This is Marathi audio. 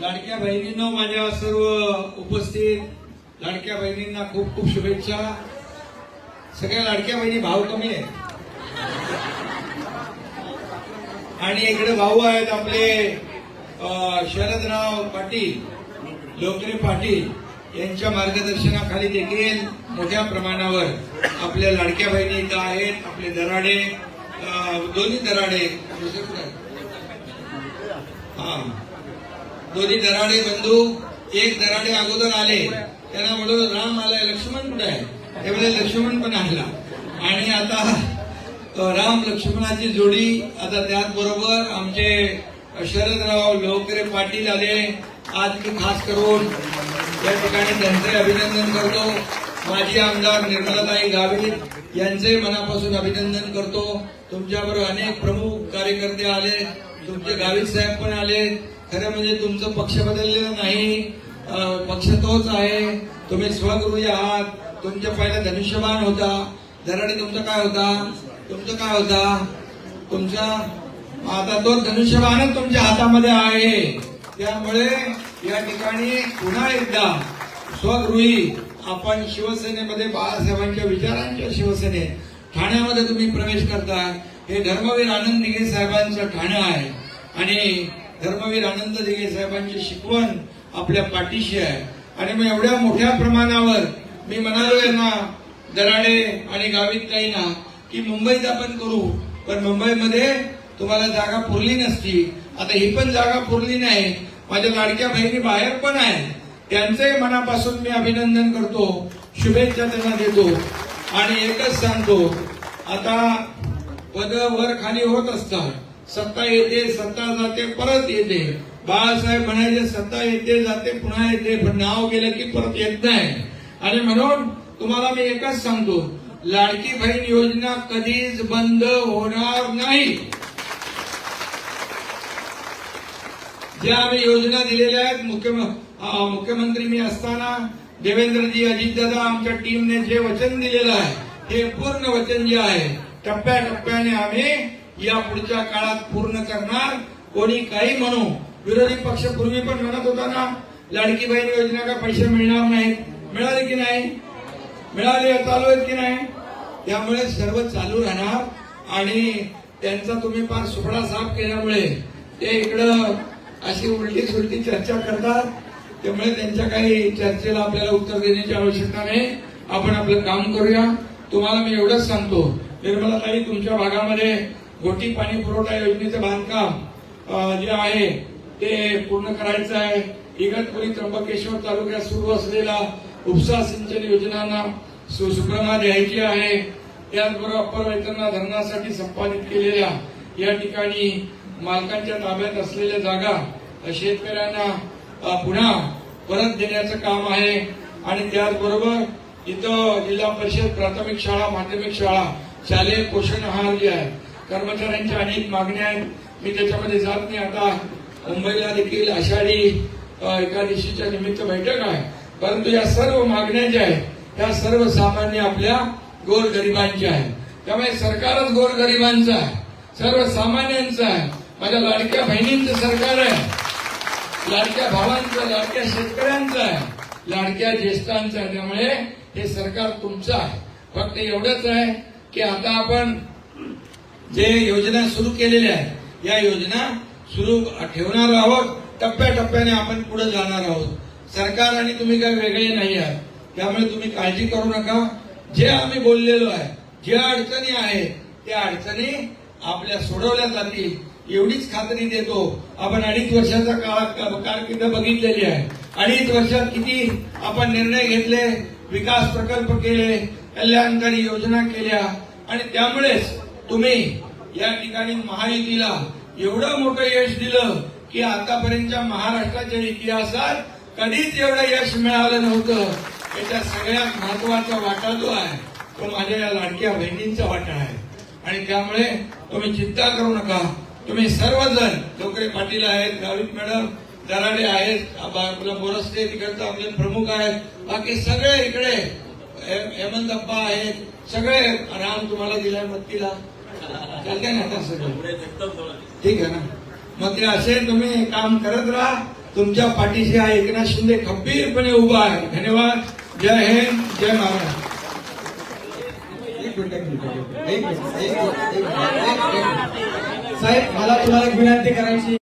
लाडक्या बहिणींनो माझ्या सर्व उपस्थित लाडक्या बहिणींना खूप खूप शुभेच्छा. सगळ्या लाडक्या बहिणी भाव कमी आहे आणि इकडे भाऊ आहेत आपले शरदराव पाटील लोकरे पाटील. यांच्या मार्गदर्शनाखाली देखील मोठ्या प्रमाणावर आपल्या लाडक्या बहिणी इथं आहेत आपले दराडे दोन्ही दराडे. हा. दोन्ही दराडे बंधू एक दराडे अगोदर आले. त्यांना म्हणून राम आलाय लक्ष्मण कुठे आहे? ते म्हणजे लक्ष्मण पण आला आणि आता राम लक्ष्मणाची जोडी आता त्याचबरोबर आमचे शरदराव लोकरे पाटील आले. आज मी खास करून या ठिकाणी त्यांचे अभिनंदन करतो. माजी आमदार निर्मलाताई गावित यांचे मनापासून अभिनंदन करतो. तुमच्याबरोबर अनेक प्रमुख कार्यकर्ते आले. तुमचे गावित साहेब पण आले खरं म्हणजे तुमचं पक्ष बदललेलं नाही. पक्ष तोच आहे. तुम्ही स्वगृही आहात. तुमच्या पहिला धनुष्यबाण होता. धराडे तुमचा काय होता? तुमचं काय होता? तुमचा आता तो धनुष्यबाणच तुमच्या हातामध्ये आहे. त्यामुळे या ठिकाणी पुन्हा एकदा स्वगृही आपण शिवसेनेमध्ये बाळासाहेबांच्या विचारांच्या शिवसेनेत ठाण्यामध्ये तुम्ही प्रवेश करताय. हे धर्मवीर आनंद निगे साहेबांचं ठाणं आहे. आणि धर्मवीर आनंद दिघे साहेबांची शिकवण आपल्या पाठीशी आहे. आणि मग एवढ्या मोठ्या प्रमाणावर मी म्हणालोय ना दराडे आणि गावीत काही ना की मुंबईत आपण करू. पण मुंबईमध्ये तुम्हाला जागा पुरली नसती. आता ही पण जागा पुरली नाही. माझ्या लाडक्या बहिणी बाहेर पण आहेत. त्यांचंही मनापासून मी अभिनंदन करतो. शुभेच्छा त्यांना देतो. आणि एकच सांगतो. आता पद वर खाली होत असतात. सत्ता येते सत्ता जाते परत येते. बाळासाहेब म्हणायचे सत्ता येते जाते पुन्हा येते. पण नाव गेलं की परत येत नाही. आणि म्हणून तुम्हाला मी एकच सांगतो लाडकी बहीण योजना कधीच बंद होणार नाही. ज्या आम्ही योजना दिलेल्या आहेत मुख्यमंत्री मुख्यमंत्री मी असताना देवेंद्रजी अजितदादा आमच्या टीमने जे वचन दिलेलं आहे हे पूर्ण वचन जे आहे टप्प्याटप्प्याने आम्ही या पुढच्या काळात पूर्ण करणार. कोणी काही म्हणू. विरोधी पक्ष पूर्वी पण म्हणत होता ना लाडकी बहीण योजना का पैसे मिळणार नाहीत? मिळाले की नाही? मिळाले चालू आहेत की नाही? त्यामुळे सर्व चालू राहणार. आणि त्यांचा तुम्ही फार सुपडा साफ केल्यामुळे ते इकडं अशी उलटी सुलटी चर्चा करतात. त्यामुळे त्यांच्या काही चर्चेला आपल्याला उत्तर देण्याची आवश्यकता नाही. आपण आपलं काम करूया. तुम्हाला मी एवढंच सांगतो. निर्मलाताई तुमच्या भागामध्ये गोटी पाणी पुरवठा योजनेचं बांधकाम जे आहे ते पूर्ण करायचं आहे. इगतपुरी त्र्यंबकेश्वर तालुक्यात सुरू असलेला उपसा सिंचन योजनांना सु- सुक्रमा द्यायची आहे. त्याचबरोबर अप्पर वैतरणा धरणासाठी संपादित केलेल्या या ठिकाणी मालकांच्या ताब्यात असलेल्या जागा शेतकऱ्यांना पुन्हा परत देण्याचं काम आहे. आणि त्याचबरोबर इथं जिल्हा परिषद प्राथमिक शाळा माध्यमिक शाळा शालेय पोषण आहार जे आहे कर्मचाऱ्यांच्या अनेक मागण्या आहेत. मी त्याच्यामध्ये जात नाही. आता मुंबईला देखील आषाढी एकादशीच्या निमित्त बैठक आहे. परंतु या सर्व मागण्या ज्या आहेत त्या सर्व सामान्य आपल्या गोरगरिबांच्या आहेत. त्यामुळे सरकारच गोरगरिबांचं आहे. सर्वसामान्यांचं आहे. माझ्या लाडक्या बहिणींचं सरकार आहे. लाडक्या भावांचं लाडक्या शेतकऱ्यांचं आहे. लाडक्या ज्येष्ठांचं आहे. त्यामुळे हे सरकार तुमचं आहे. फक्त एवढंच आहे की आता आपण जे योजना सुरू केलेल्या आहेत या योजना सुरू ठेवणार आहोत टप्प्याटप्प्याने आपण पुढे जाणार आहोत. सरकार आणि तुम्ही काही वेगळे नाही आहात त्यामुळे तुम्ही काळजी करू नका. जे आम्ही बोललेलो आहे ज्या अडचणी आहेत त्या अडचणी आपल्या सोडवल्या जातील. एवढीच खात्री देतो आपण अडीच वर्षाचा काळात कारकिर्द बघितलेली आहे. अडीच वर्षात किती आपण निर्णय घेतले विकास प्रकल्प केले कल्याणकारी योजना केल्या आणि त्यामुळेच तुम्ही या ठिकाणी महायुतीला एवढं मोठं यश दिलं की आतापर्यंतच्या महाराष्ट्राच्या इतिहासात कधीच एवढं यश मिळालं नव्हतं. याच्या सगळ्यात महत्त्वाचा वाटा जो आहे तो माझ्या या लाडक्या बहिणींचा वाटा आहे. आणि त्यामुळे तुम्ही चिंता करू नका. तुम्ही सर्वजण लोकरे पाटील आहेत गावित मॅडम दराडे आहेत आपला बोरस्ते तिकडचा आपले प्रमुख आहेत. बाकी सगळे इकडे हेमंतप्पा हेमंत अप्पा आहेत सगळे राम तुम्हाला दिलाय मत्तीला. सगळं ठीक आहे ना. मग ते असे तुम्ही काम करत राहा. तुमच्या पाठीशी हा एकनाथ शिंदे खंबीरपणे उभा आहे. धन्यवाद. जय हिंद जय महाराष्ट्र. साहेब मला तुम्हाला एक विनंती करायची